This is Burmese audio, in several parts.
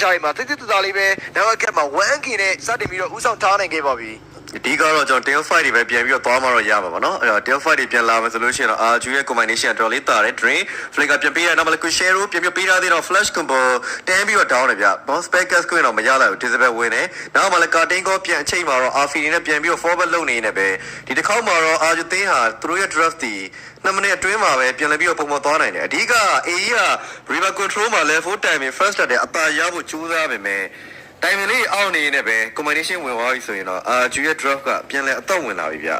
ချာရီမှာတိတိတသားလေးပဲနောက်ကက်မှာ 1k နဲ့စတင်ပြီးတော့ဥဆောင်ထားနိုင်ခဲ့ပါပြီ ဒီကတော့ကျွန်တော် tail fight တွေပဲပြန်ပြီးတော့သွားမှာတော့ရမှာပါเนาะအဲ့တော့ tail fight တွေပြန်လာမယ်ဆိုလို့ရှိရင်တော့ RG ရဲ့ combination တော်တော်လေးတာတယ် drain flicker ပြန်ပေးရနောက်မှလည်း share ပြန်ပြီးပေးထားသေးတော့ flash combo တန်းပြီးတော့ down တယ်ဗျ boss packers ကိုတော့မရလိုက်ဘူး disable ဝင်တယ်နောက်မှလည်း cutting ကိုပြန်အချိန်မှာတော့ RF နဲ့ပြန်ပြီးတော့ forward လုပ်နေနေပဲဒီတစ်ခေါက်မှာတော့ RG သင်းဟာသူတို့ရဲ့ draft တီနှစ်မိနစ်အတွင်းမှာပဲပြန်လည်ပြီးတော့ပုံပေါ်သွားနိုင်တယ်အဓိက AE က river control မှာ level 4 time first တက်တယ်အသာရဖို့ကြိုးစားပေမဲ့ တိုင်မင်လေးအောက်နေနေပဲ combination ဝင်သွားပြီဆိုရင်တော့အာဂျူရဲ့ drop ကပြန်လဲအတော့ဝင်လာပြီဗျ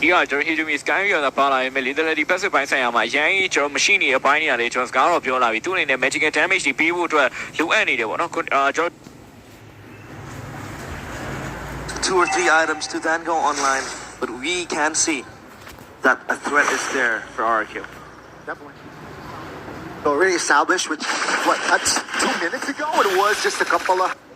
ဒီကကျွန်တော် Hijumi Sky ရတာပါလာရင်လေတယ်ဒီ passive ဘိုင်းဆိုင်ရာမှာရန်ကြီးကျွန်တော် machine တွေအပိုင်းနေရလေကျွန်တော်စကားတော့ပြောလာပြီသူအနေနဲ့ magical damage တွေပေးဖို့အတွက်လိုအပ်နေတယ်ပေါ့နော်အာကျွန်တော် two or three items to then go online, but we can see that a threat is there for RQ. Already established, which what that's two minutes ago. It was just a couple of.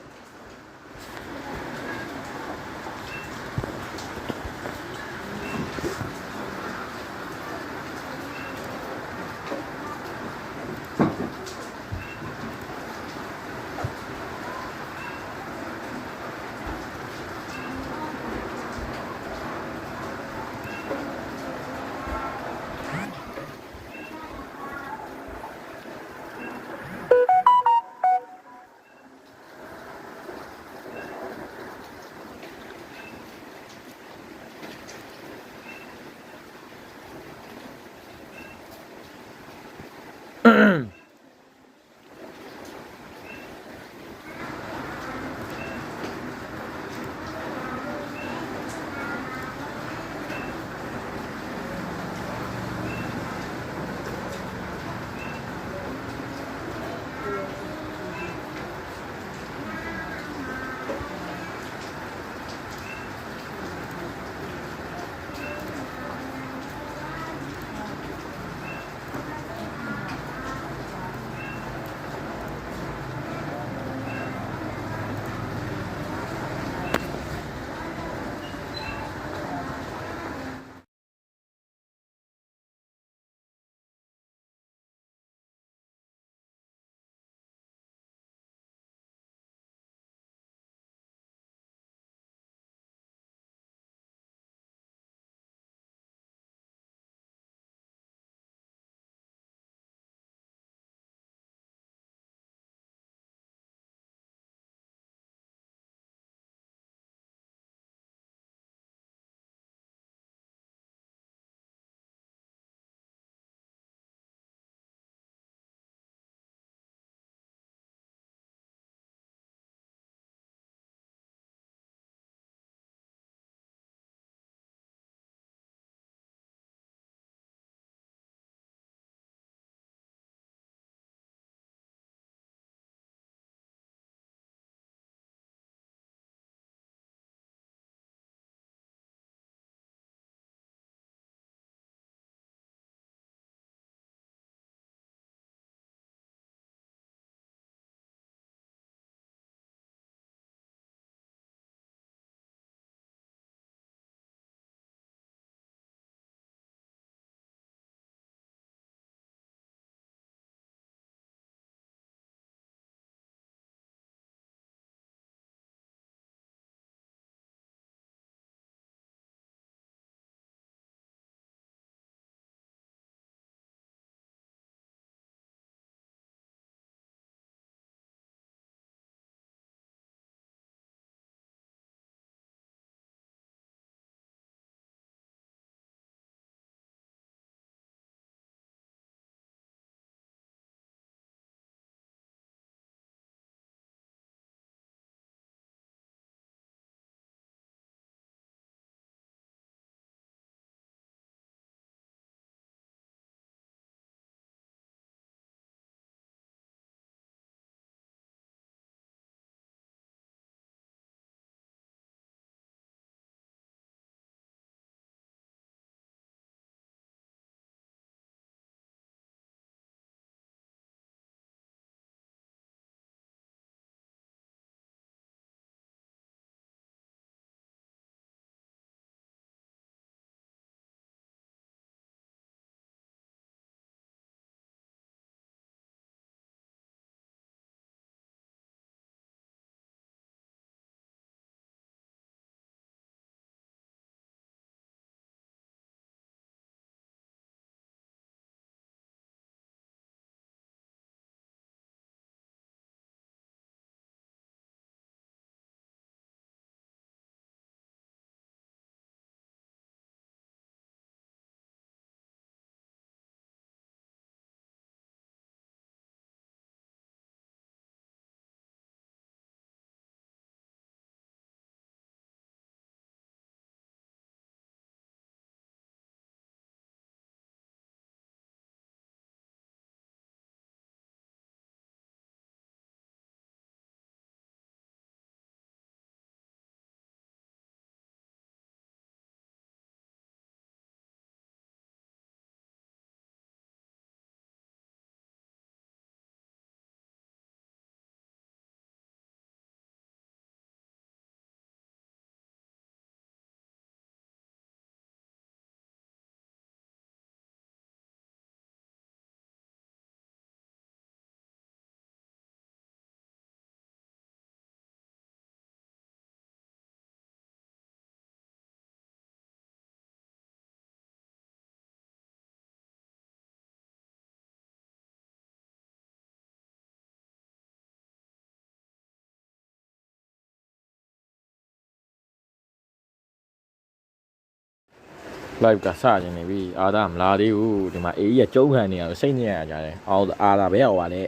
live ကစနေနေပြီအာသာမလာသေးဘူးဒီမှာအေးရကျုံးခံနေရတော့စိတ်ညစ်ရကြတယ်အော်အာသာပဲရောက်ပါလေ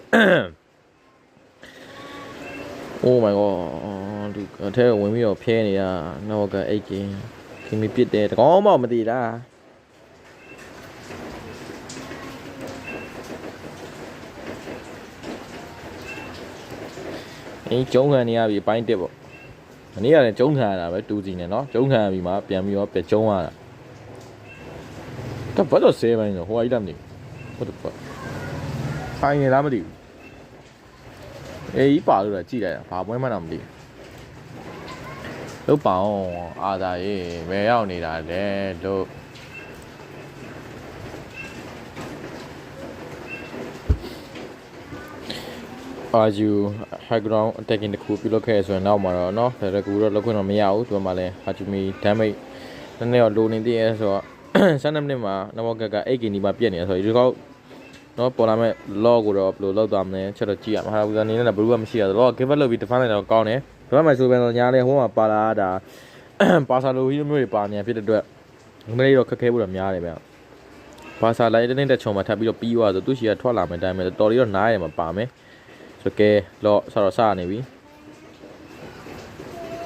Oh my god ဒီအထက်ဝင်ပြီးတော့ဖျဲနေတာနောက်ကအိတ်ကင်းခင်မပြစ်တယ်တကောင်းမှမသိတာအေးကျုံးခံနေရပြီအပိုင်းတစ်ပေါ့မနေ့ကလည်းကျုံးခံရတာပဲတူစီနဲ့เนาะကျုံးခံရပြီမှပြန်ပြီးတော့ပြကျုံးရတာ တော့ဘာလို့ဆေးပိုင်းတော့ဟိုအကြီးလားမသိဘူးဟုတ်တယ်ပေါ့ဖိုင်နေလားမသိဘူးအေးကြီးပါလို့လည်းကြည့်လိုက်တာဘာပွဲမှတော့မသိဘူးလို့ပါအောင်အာသာရေးဘယ်ရောက်နေတာလဲတို့အာယူ high ground attacking တခုပြုလုပ်ခဲ့ရဆိုရင်နောက်မှာတော့เนาะဒါတကူတော့လောက်ခွင့်တော့မရဘူးဒီမှာလဲ Hajime damage နည်းနည်းတော့လိုနေသေးရဲဆိုတော့ 12မိနစ်မှာနမောကက်က 8k နီးပါးပြက်နေရဆိုတော့ဒီကောက်နော်ပေါ်လာမဲ့ log ကိုတော့ဘယ်လိုလောက်သွားမလဲချက်တော့ကြည့်ရမှာဟာဘူးဇာနေနဲ့ဘလူးကမရှိရတော့ log give up လုပ်ပြီး defend လိုက်တော့ကောင်းတယ်ဒါပေမဲ့ဆိုပြန်တော့ညားလေဟိုမှာပါလာတာ ပါစာလိုကြီးမျိုးတွေပါနေဖြစ်တဲ့အတွက်ငလေးတော့ခက်ခဲဖို့တော့များတယ်ဗျပါစာလိုက်တဲ့တဲ့ချုံမှာထပ်ပြီးတော့ပြီးသွားဆိုသူရှိကထွက်လာမယ်တိုင်းမဲ့တော်တော်လေးတော့နားရမှာပါမယ်ဆိုကဲလော့ဆောတော့စနေပြီ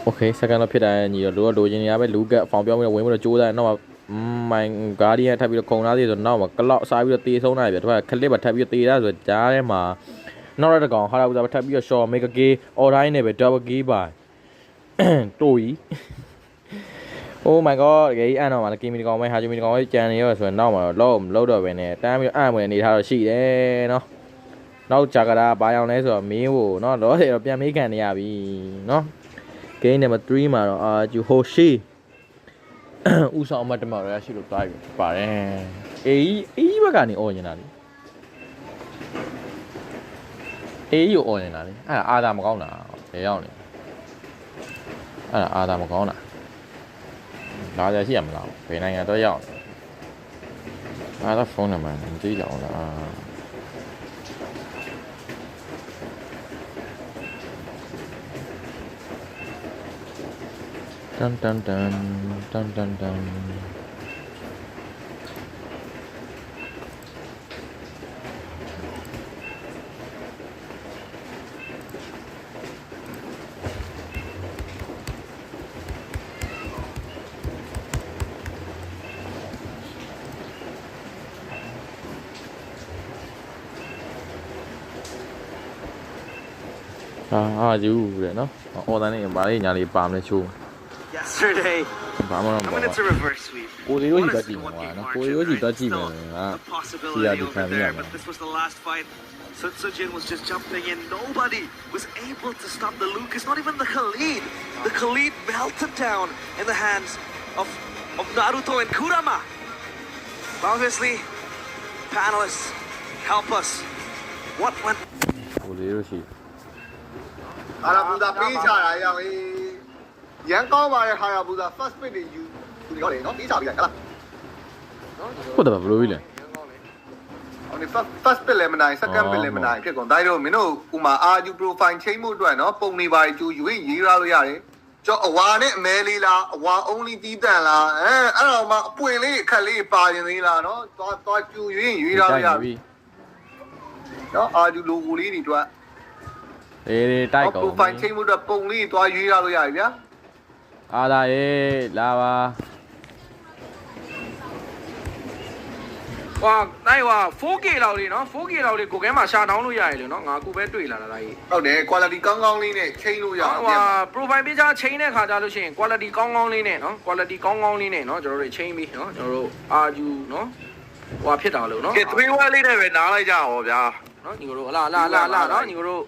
โอเคစကန်တော့ဖြစ်တယ်ညီတော့လိုတော့လိုချင်နေရပဲလူကဖောင်ပြောင်းပြီးတော့ဝင်ပြီးတော့ကြိုးစားတယ်နောက် မှာမိုင်ဂါဒီယန်ထပ်ပြီးတော့ခုံသားသေးဆိုတော့နောက်မှာကလောက်စားပြီးတော့တေးဆုံးနိုင်ပြီတော့ခလစ်ပါထပ်ပြီးတော့တေးတာဆိုတော့ကြားထဲမှာနောက်ရတဲ့ကောင်ဟာလာဘူးစားထပ်ပြီးတော့ short make a gay all right နဲ့ပဲ double gay ပါတိုးကြီး Oh my god တကယ်ကြီးအန်တော့မှာကီမီကောင်ပဲဟာဂျီမီကောင်ပဲကြံနေရောဆိုရင်နောက်မှာတော့လောက်မလောက်တော့ပဲနဲ့တမ်းပြီးတော့အန်ဝင်နေထားတော့ရှိတယ်နော်နောက်ကြာကရာဘာရောက်လဲဆိုတော့မင်းကိုနော်တော့တယ်တော့ပြန်မေးခံနေရပြီနော် game number 3မှာတော့အာဂျူဟိုရှိ ဥဆောင်မတ်တမရရှိလို့တွားပြီပါတယ်အေးအေးဘက်ကနေអော်နေတာလေအေးကိုអော်နေတာလေအဲ့ဒါအာသာမကောင်းတာဘယ်ရောက်နေအဲ့ဒါအာသာမကောင်းတာလာကြရှိရမလားဘယ်နိုင်ငံတော့ရောက်နေအဲ့ဒါဖုန်းနံပါတ်မသိကြအောင်လား Dun dun dun dun dun dun. Ah, ah, you တဲ့နော်။အော်တန်းနေပါလေညာလေးပါမလဲချိုး Yesterday, ဘာမှတော့မ I ပေါ် mean, it's a reverse sweep. ကိုရီရိုးကြီးတက်ကြ Honestly, ည့်မှာ one-game နော် margin, ကိုရီရိုးကြီးတက် right? ကြည့်မယ် Still, ငါ the စီယာ possibility ဒီ over ခံရ there, မှာ but this was the last fight. Sun Sujin was just jumping in. Nobody was able to stop the Lucas, not even the Khalid. The Khalid melted down in the hands of, of Naruto and Kurama. Obviously, panelists, help us. What went ကိုရီရိုးရှိဟာရာဘူဒါပေးချတာရောက်ဟေး ရန်ကောင်းပါရဲ့ဟာရာဘူဒါ first pick တွေယူသူတွေဟောတယ်နော်ပေးချပြီးလိုက်ဟလားဟုတ်တယ်ဗျဘလိုကြီးလဲဟိုဒီ first first pick လည်းမနိုင် second pick လည်းမနိုင်ဖြစ်ကုန်ဒါတို့မင်းတို့ဥမာ RU profile ချိန်မှုအတွက်နော်ပုံနေပါကြူယူရင်ရေးရလို့ရတယ်ကျော်အဝါနဲ့အမဲလေးလားအဝါ only တီးတန်လားအဲအဲ့တော့မှအပွင့်လေးအခက်လေးပါရင်သေးလားနော်သွားသွားကြူယူရင်ရေးရလို့ရပြီနော် RU logo လေးတွေအတွက်အေးအေးတိုက်ကောင် profile ချိန်မှုအတွက်ပုံလေးသွားရေးရလို့ရပြီဗျာ အာသာရေးလာပါဟွာနိုင်ဟွာ 4K လောက်လေးနော် 4K လောက်လေးကိုကဲမှာရှာတောင်းလို့ရတယ်လေနော်ငါအခုပဲတွေ့လာတာဒါကြီးဟုတ်တယ် quality ကောင်းကောင်းလေးနဲ့ချိန်လို့ရအောင်ဟွာ profile page ချိန်တဲ့ခါကြလို့ရှိရင် quality ကောင်းကောင်းလေးနဲ့နော် quality ကောင်းကောင်းလေးနဲ့နော်ကျွန်တော်တို့ချိန်ပြီးနော်ကျွန်တော်တို့ RU နော်ဟွာဖြစ်တာလို့နော်ကဲ3 1လေးနဲ့ပဲနားလိုက်ကြအောင်ဗျာနော်ညီကိုတို့ဟလာလာလာလာနော်ညီကိုတို့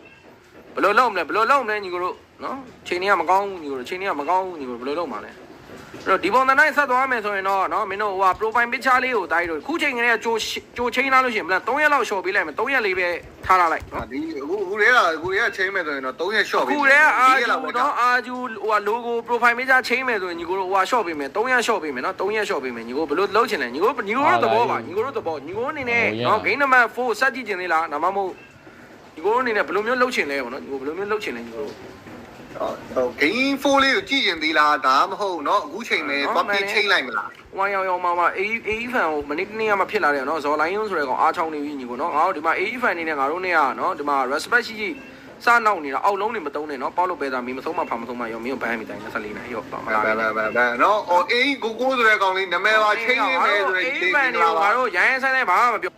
ဘယ်လိုလုပ်မလဲဘယ်လိုလုပ်မလဲညီကိုတို့ နော်ချိန်နေကမကောင်းဘူးညီကိုတို့ချိန်နေကမကောင်းဘူးညီကိုတို့ဘယ်လိုလုပ်မှာလဲအဲ့တော့ဒီပုံသနိုင်ဆက်သွားမယ်ဆိုရင်တော့နော်မင်းတို့ဟိုဟာ profile picture လေးကိုတိုင်းတို့ခုချိန်ကလေးကကြိုကြိုချိန်လာလို့ရှိရင်ဘယ်လား3ရက်လောက် short ပေးလိုက်မယ်3ရက်လေးပဲထားလာလိုက်နော်ဒီအခုအခုတည်းကအခုတည်းကချိန်မယ်ဆိုရင်တော့3ရက် short ပြီခုတည်းအာရက်ဂျူလောက်ပဲနော်အာဂျူဟိုဟာ logo profile page ချိန်မယ်ဆိုရင်ညီကိုတို့ဟိုဟာ short ပေးမယ်3ရက် short ပေးမယ်နော်3ရက် short ပေးမယ်ညီကိုဘယ်လိုလုပ်ချင်လဲညီကိုညီကိုတို့သဘောပါညီကိုတို့သဘောညီကိုအနေနဲ့နော် game number 4စက်ကြည့်ချင်သေးလားဒါမှမဟုတ်ညီကိုအနေနဲ့ဘယ်လိုမျိုးလုပ်ချင်လဲပေါ့နော်ညီကိုဘယ်လိုမျိုးလုပ်ချင်လဲညီကို တို့ ဟို game 4လေးကိုကြည့်ရင်သီလားဒါမှမဟုတ်เนาะအခုချိန်မဲ့သွားပြချင်းလိုက်မလား ဝိုင်းရောင်ရောင်မှာမှာအေးအေးဖန်ကိုမနေ့တနေ့ကမှဖြစ်လာတယ်နော်ဇော်လိုင်းယွန်းဆိုတဲ့ကောင်အားချောင်းနေပြီညီကိုနော်ငါတို့ဒီမှာအေးဖန်နေနဲ့ငါတို့နဲ့ကနော်ဒီမှာ respect ရှိရှိစနောက်နေတာအောက်လုံးတွေမတုံးနဲ့နော်ပေါက်လို့ပဲသားမီမဆုံးမဖာမဆုံးမရောမင်းကိုဘန်းမိတိုင်း24နိုင်ရောမ ဘာ လာ ဘာ နဲ့ ဘာဘာเนาะဟိုအေးကိုကိုဆိုတဲ့ကောင်လေးနာမည်ပါချင်းရင်းမယ်ဆိုရင် အေးဖန်တွေကိုငါတို့ရိုင်းရိုင်းဆိုင်ဆိုင်ဘာမှမပြော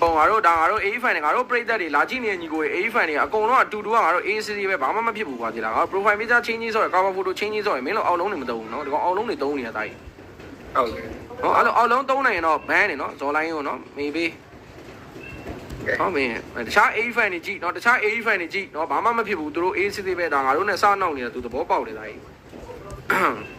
ဟိုငါတို့ဒါငါတို့အေးဖန်တွေငါတို့ပြိသက်တွေလာကြည့်နေတဲ့ညီကိုအေးဖန်တွေအကုန်လုံးအတူတူကငါတို့ ACC ပဲဘာမှမဖြစ်ဘူးကွာဒီလားငါ profile picture change ဆိုရယ် cover photo change ဆိုရယ်မင်းတို့အောက်လုံးတွေမတုံးဘူးနော်ဒီကောင်အောက်လုံးတွေတုံးနေတာတာကြီးဟုတ်ကဲ့ဟောအဲ့လိုအောက်လုံးသုံးနိုင်ရင်တော့ဘန်းနေနော်ဇော်လိုင်းကိုနော်မေးပေးဟောမင်းတခြား A fan တွေကြည့်နော်တခြား A fan တွေကြည့်နော်ဘာမှမဖြစ်ဘူးသူတို့ A စစ်သေးပဲဒါငါတို့နဲ့စနောက်နေတာသူသဘောပေါက်နေတာကြီး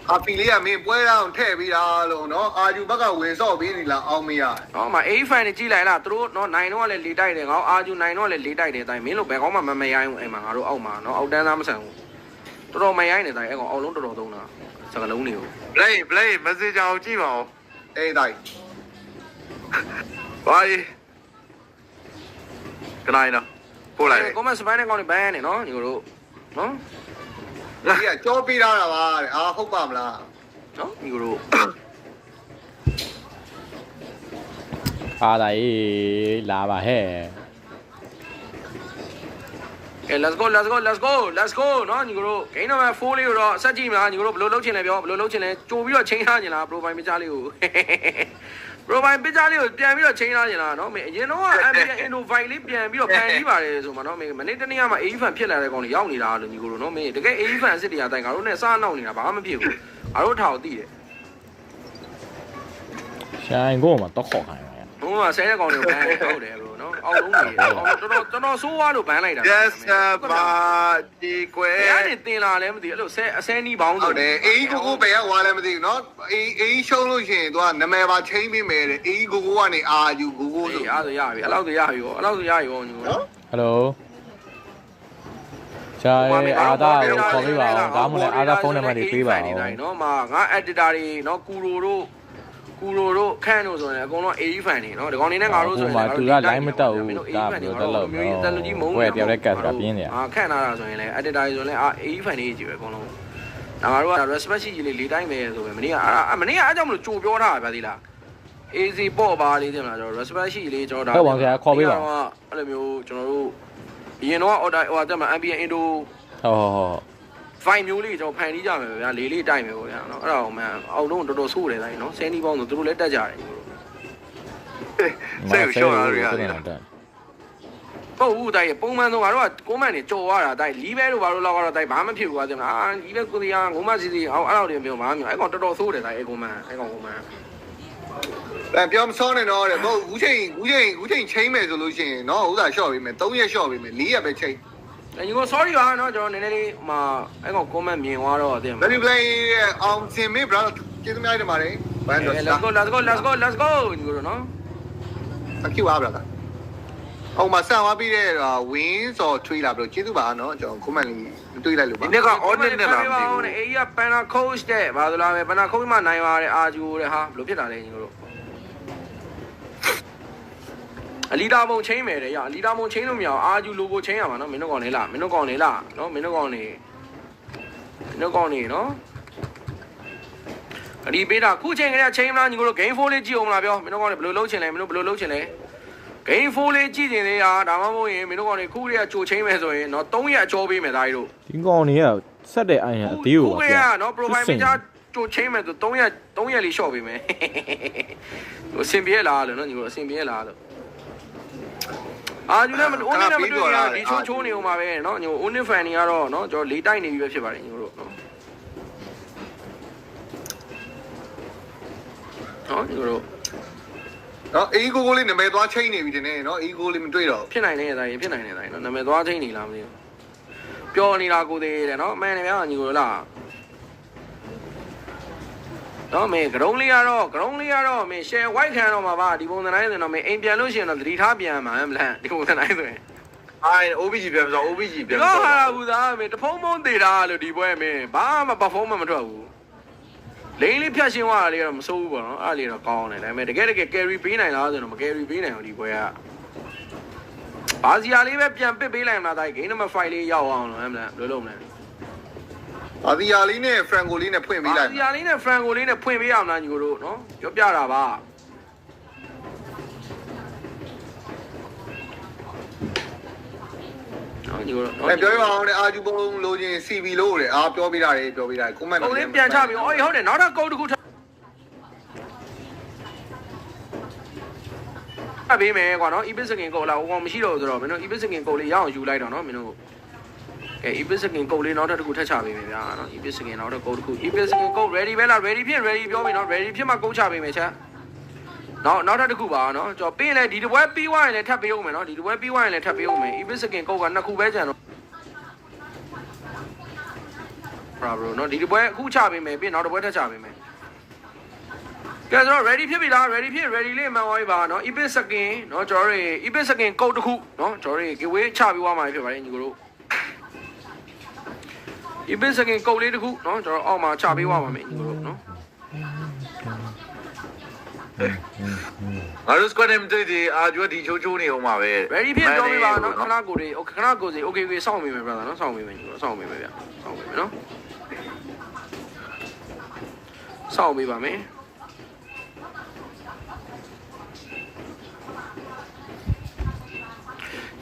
အာဖီလေးကမင်းပွဲတော့ထည့်ပြီးတာလို့နော်အာဂျူဘက်ကဝင်ဆော့ပြီးနေလားအောင်းမရဟောမှာ85နဲ့ကြီးလိုက်လားသူတို့နော်နိုင်တော့လည်းလေတိုက်တယ်ငေါအာဂျူနိုင်တော့လည်းလေတိုက်တယ်တိုင်းမင်းတို့ဘယ်ကောင်းမှမမရိုင်းဘူးအိမ်မှာငါတို့အောက်မှာနော်အောက်တန်းသားမဆန်ဘူးတော်တော်မရိုင်းနေတိုင်းအဲ့ကောင်အောက်လုံးတော်တော်သုံးတာစကလုံးတွေကို play play message အောင်ကြည့်ပါဦးအေးတိုင်းဘာကြီးကနိုင်တော့ပို့လိုက်တယ် comment စပိုင်းနဲ့ကောင်းနေဘန်းနေနော်ညီတို့နော် ဒီကကြောပေးထားတာပါတဲ့အာဟုတ်ပါမလားနော်ညီတို့အားလိုက်လာပါဟဲ့ Okay let's go let's go let's go let's go နော်ညီတို့ game number 4လေးကိုတော့ဆက်ကြည့်မလားညီတို့ဘယ်လိုလုပ်ချင်လဲပြောဘယ်လိုလုပ်ချင်လဲကြိုပြီးတော့ချိန်ထားချင်လား profile picture လေးကို profile picture လေးကိုပြန်ပြီးတော့ change လာနေတာနော်မင်းအရင်တော့က MBA Innovite လေးပြန်ပြီးတော့ဖန်ပြီးပါတယ်ဆိုမှနော်မင်းမနေ့တနေ့ကမှ AE fan ဖြစ်လာတဲ့ကောင်တွေရောက်နေတာလို့ညီကိုတို့နော်မင်းတကယ် AE fan အစ်စ်တရားတိုင်ငါတို့နဲ့စားနောက်နေတာဘာမှမဖြစ်ဘူးငါတို့ထောက်သိတယ်ဆိုင်ကိုမှတော့ခေါ်ခိုင်းပါရဲ့ဘုံကဆဲတဲ့ကောင်တွေကိုဖန်ဟုတ်တယ်ဘ အောက်လုံးတွေအောက်လုံးတော်တော်တော်တော်ဆိုးွားလို့ဘန်းလိုက်တာ yes sir ဘာဒီကွယ် ဘယ်ကနေတင်လာလဲမသိဘူးအဲ့လိုဆဲအဆဲနီးပေါင်း ဟု ဆို တ်တယ်အေးကိုကိုဘယ်ကဝါလဲမသိဘူးเนาะအေးအေးရှုံးလို့ရှိရင်သူကနာမည်ပါချင်းပေးမယ်တဲ့အေးကိုကိုကနေအာဂျူကိုကို အေး ဆို အားဆိုရပြီအဲ့လောက်ဆိုရပြီရောအဲ့လောက်ဆိုရပြီရောညီကို နော် ဟယ်လိုရှားအာသာကိုခေါ်ပေးပါအောင်ဒါမှမဟုတ်အာသာဖုန်းနံပါတ်တွေပေးပါအောင် နော်မာငါ editor တွေနော်ကူရိုတို့ ကူရိုတို့ခန့်တို့ဆိုရင်အကုန်လုံး AE fan တွေနော်ဒီကောင်နေနဲ့ငါတို့ဆိုရင်ဟိုမှာသူက line မတက်ဘူးဒါပြီးတော့တက်လို့နော်တန်လူကြီးမုန်းဟိုကတယောက်တည်းကတ်ဆိုတာပြင်းနေတာအာခန့်လာတာဆိုရင်လည်း editor တွေဆိုရင်လည်းအာ AE fan တွေကြီးပဲအကုန်လုံးဒါငါတို့က respect ရှိကြီးလေးလေးတိုင်းပဲဆိုပဲမနေ့ကအာမနေ့ကအားကြောင့်မလို့ကြိုပြောထားတာဗျာဒီလား AC ပေါ့ပါလေးတင်မလားကျွန်တော် respect ရှိလေးကျွန်တော်ဒါအဲ့လိုမျိုးကျွန်တော်တို့အရင်တော့ order ဟိုတက်မှာ ambient indo ဟောဟောဟောဖို vine မျိုးလေးကျွန်တော်ဖန်ပြီးကြမယ်ဗျာလေးလေးတိုက်မယ်ပေါ့ဗျာနော်အဲ့ဒါကိုမှအောင်တော့တော်တော်ဆိုးတယ်တိုင်းနော်ဆယ်နီးပေါင်းဆိုသူတို့လည်းတက်ကြတယ်ဆယ်ကိုရှော့ရတာရတယ်ပုတ်ဦးတိုက်ရပုံမှန်ဆုံးကတော့ကိုမန်နေကြော်ရတာတိုက်လီးဘဲတို့ဘာလို့လောက်ကတော့တိုက်ဘာမှဖြစ်ဘူးကွာကျွန်တော်အာလီးဘဲကိုစီယာကိုမစီစီအောင်အဲ့လောက်တွေပြောမှာမျိုးအဲ့ကောင်တော်တော်ဆိုးတယ်တိုက်အဲ့ကိုမန်အဲ့ကောင်ကိုမန်အဲပြောမစောနဲ့တော့တဲ့မဟုတ်ဘူးချိန်ဘူးချိန်ဘူးချိန်ချိန်မယ်ဆိုလို့ရှိရင်နော်ဥစားရှော့ပေးမယ်၃ရက်ရှော့ပေးမယ်၄ရက်ပဲချိန် ညီကို sorry ပါနော်ကျွန်တော်နည်းနည်းလေးဟိုမှာအဲ့ကောင်ကွန်မန့်မြင်သွားတော့တင်မ Let me play အောင်စင်မေ brother ကျေးဇူးများတင်ပါတယ်ဘန်တော့ let's go let's go let's go let's go ညီကိုနော် Thank you ပါ brother အောင်မဆန်သွားပြီးတဲ့ဝင်းစော်ထွေးလာပြီးတော့ကျေးဇူးပါเนาะကျွန်တော် comment လေးတွေးလိုက်လို့ပါ ဒီနေ့က audit နဲ့လားမသိဘူး အေးရပန်နာ coach တဲ့ဘာလို့လဲပန်နာ coach မှနိုင်ပါတယ်အာဂျူတဲ့ဟာဘယ်လိုဖြစ်တာလဲညီတို့ အလီတာမုံချင်းမယ်တဲ့ရအလီတာမုံချင်းလို့မရအောင်အာဂျူ logo ချင်းရမှာနော်မင်းတို့ကောင်နေလားမင်းတို့ကောင်နေလားနော်မင်းတို့ကောင်နေမင်းတို့ကောင်နေနော်အဒီပေးတာခုချိန်ကလေးချင်းမလားညီတို့ game 4လေးကြည့်အောင်မလားပြောမင်းတို့ကောင်နေဘယ်လိုလုပ်ချင်လဲမင်းတို့ဘယ်လိုလုပ်ချင်လဲ game 4လေးကြည့်နေသေးတာဒါမှမဟုတ်ရင်မင်းတို့ကောင်နေခုလေးကကြိုချင်းမယ်ဆိုရင်နော်3ရက်အကျော်ပေးမယ်ဒါကြီးတို့ဒီကောင်တွေကဆက်တဲ့အိုင်ရအသေးကိုခုပါကဗျာနော် profile picture ကြိုချင်းမယ်ဆို3ရက်3ရက်လေး short ပေးမယ်ဟိုအဆင်ပြေလားလို့နော်ညီတို့အဆင်ပြေလားလို့ အာယူလည်းမဦးနေလည်းမတွေ့ရဒီချိုးချိုးနေအောင်ပါပဲနော်ညီတို့ဦးနေ fan တွေကတော့နော်ကျွန်တော်လေးတိုက်နေပြီပဲဖြစ်ပါတယ်ညီတို့နော်နော်ညီတို့ เนาะအေးကိုကိုလေးနာမည်သွားချိန်နေပြီတင်နေเนาะအေးကိုလေးမတွေ့တော့ ဖြစ်နိုင်တဲ့အတိုင်းဖြစ်နိုင်တဲ့အတိုင်းနော်နာမည်သွားချင်းနေလားမသိဘူးပျော်နေတာကိုသေးတယ်နော်မှန်တယ်ဗျာညီကိုလား တော့မင်းဂရုံးလေးကတော့ဂရုံးလေးကတော့မင်း share white ခံတော့မှာပါဒီပုံစံတိုင်းဆိုရင်တော့မင်းအိမ်ပြန်လို့ရှိရင်တော့သတိထားပြန်မှာမလားဒီပုံစံတိုင်းဆိုရင်အိုင် OBG ပြန်ဆို OBG ဒီပြန်တော့ဟာဘူးသားမင်းတဖုံဖုံသေးတာလို့ဒီပွဲမင်းဘာမှ perform မထွက်ဘူးလိမ့်လေးဖြတ်ရှင်းသွားတာလေးကတော့မစိုးဘူးပေါ့နော်အဲ့လေးတော့ကောင်းတယ်ဒါပေမဲ့တကယ်တကယ် carry ပေးနိုင်လားဆိုတော့မ carry ပေးနိုင်ဘူးဒီပွဲကဘာစီယာလေးပဲပြန်ပစ်ပေးလိုက်မှာဒါဂိမ်းနံပါတ်5လေးရောက်အောင်လို့ဟမ်မလားဘယ်လိုလုပ်မလဲ အာဒီယာလေးနဲ့ဖရန်ကိုလေးနဲ့ဖွင့်ပေးလိုက်ဘာစီယာလေးနဲ့ဖရန်ကိုလေးနဲ့ဖွင့်ပေးရမလားညီကိုတို့နော်ပြောပြတာပါနော်ညီကိုတို့နော်အဲပြောရအောင်လေအာဂျူပုံလိုချင် CB လို့လေအာပြောပေးတာလေပြောပေးတာကွန်မန့်ကုန်းလေးပြန်ချပြီးအော်ဟုတ်တယ်နောက်ထပ်ကုန်းတစ်ခုထပ်ပေးမယ်ကွာနော် ibis skin ကုတ်လာဟိုကောင်မရှိတော့ဘူးဆိုတော့မင်းတို့ ibis skin ကုတ်လေးရအောင်ယူလိုက်တော့နော်မင်းတို့ ကဲ ibis skin ကုတ်လေးနောက်ထပ်တစ်ခုထပ်ချပေးမယ်ဗျာနော် ibis skin နောက်ထပ်ကုတ်တစ်ခု ibis skin ကုတ် ready ပဲလား ready ဖြစ် ready ပြောပြီနော် ready ဖြစ်မှကုတ်ချပေးမယ်ချက်နောက်နောက်ထပ်တစ်ခုပါနော်ကျွန်တော်ပေးလဲဒီတစ်ပွဲပြီးသွားရင်လည်းထပ်ပေးအောင်မယ်နော်ဒီတစ်ပွဲပြီးသွားရင်လည်းထပ်ပေးအောင်မယ် ibis skin ကုတ်ကနှစ်ခုပဲကျန်တော့ bravo နော်ဒီတစ်ပွဲအခုချပေးမယ်ပြီးနောက်တစ်ပွဲထပ်ချပေးမယ်ကဲဆိုတော့ ready ဖြစ်ပြီလား ready ဖြစ် ready လေးမှန်သွားပြီပါနော် ibis skin နော်ကျွန်တော်တို့ ibis skin ကုတ်တစ်ခုနော်ကျွန်တော်တို့ giveaway ချပြီးသွားမှာဖြစ်ပါတယ်ညီကိုတို့ ibis skin ကုတ်လေးတစ်ခုနော်ကျွန်တော်အောက်မှာချပေးသွားပါမယ်ညီကိုတို့နော်ငါတို့ squad name တွေ့ဒီအာကျွတ်ဒီချိုးချိုးနေအောင်ပါပဲ ready ဖြစ်ပြောပြီးပါနော်ခဏကိုလေး okay ခဏကိုစီ okay okay စောင့်မိမယ် brother နော်စောင့်မိမယ်ညီကိုတို့စောင့်မိမယ်ဗျစောင့်မိမယ်နော်စောင့်မိပါမယ်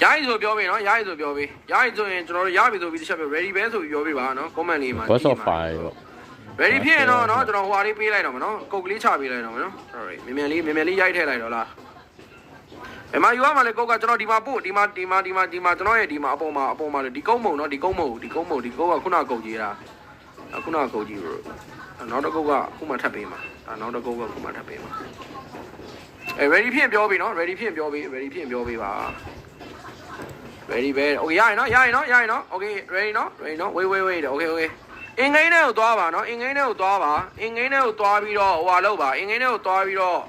ရိုင်းဆိုပြောပြီနော်ရိုင်းဆိုပြောပြီရိုင်းဆိုရင်ကျွန်တော်တို့ရပြီဆိုပြီးတစ်ချက်ပြော ready ပဲဆိုပြီးပြောပြပါနော် comment လေးမှာ boss of fire ပေါ့ ready ဖြစ်ရင်တော့နော်ကျွန်တော်ဟိုဟာလေးပေးလိုက်တော့မယ်နော်ကုတ်ကလေးချပေးလိုက်တော့မယ်နော် sorry မြန်မြန်လေးမြန်မြန်လေးရိုက်ထည့်လိုက်တော့လားဘယ်မှာယူရမှာလဲကုတ်ကကျွန်တော်ဒီမှာပို့ဒီမှာဒီမှာဒီမှာဒီမှာကျွန်တော်ရဲ့ဒီမှာအပေါ်မှာအပေါ်မှာလေဒီကုန်းမုံနော်ဒီကုန်းမုံဒီကုန်းမုံဒီကုန်းကခုနကုတ်ကြီးတာခုနကုတ်ကြီးဘရိုနောက်တစ်ကုတ်ကခုမှထပ်ပေးမှာဒါနောက်တစ်ကုတ်ကခုမှထပ်ပေးမှာအဲ ready ဖြစ်ပြောပြီနော် ready ဖြစ်ပြောပြီ ready ဖြစ်ပြောပြီပါ ready ပဲ okay ရရင်နော်ရရင်နော်ရရင်နော် okay ready နော် ready နော် wait wait wait okay okay အင်္ဂိမ်းထဲကိုသွားပါနော်အင်္ဂိမ်းထဲကိုသွားပါအင်္ဂိမ်းထဲကိုသွားပြီးတော့ဟိုဟာလောက်ပါအင်္ဂိမ်းထဲကိုသွားပြီးတော့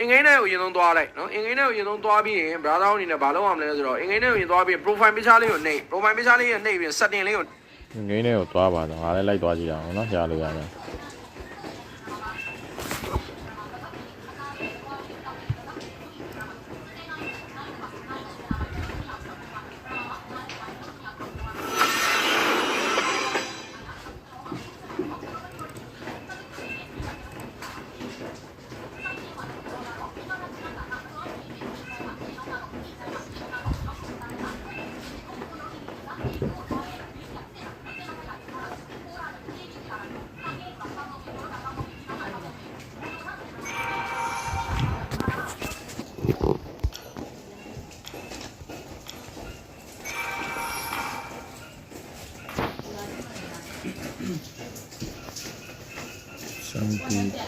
အင်္ဂိမ်းထဲကိုအရင်ဆုံးသွားလိုက်နော်အင်္ဂိမ်းထဲကိုအရင်ဆုံးသွားပြီးရင် brother အနေနဲ့ဘာလုပ်ရမလဲဆိုတော့အင်္ဂိမ်းထဲကိုအရင်သွားပြီး profile picture လေးကိုနှိပ် profile picture လေးကိုနှိပ်ပြီး setting လေးကိုငိမ့်နေကိုသွားပါတော့ငါလည်းလိုက်သွားကြည့်အောင်နော်ရှားလို့ရတယ်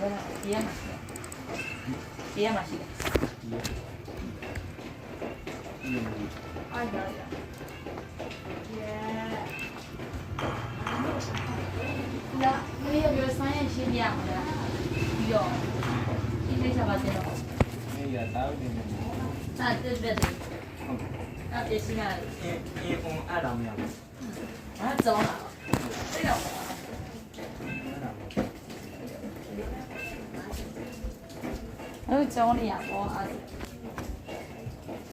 ဒီရမှာရှိတယ်ဒီရမှာရှိတယ်အားရရလာမေးရပြောဆိုင်ရရှင်းပြမှာလားပြီးတော့ဒီနေ့ချက်ပါစေတော့မေးရတာဦးနေနေစာတက်တယ်အဲ့ဒီစင်ရတယ်အေးအေးပုံအားရမရဘူးအားကြောင်းလားသိတော့ Only at.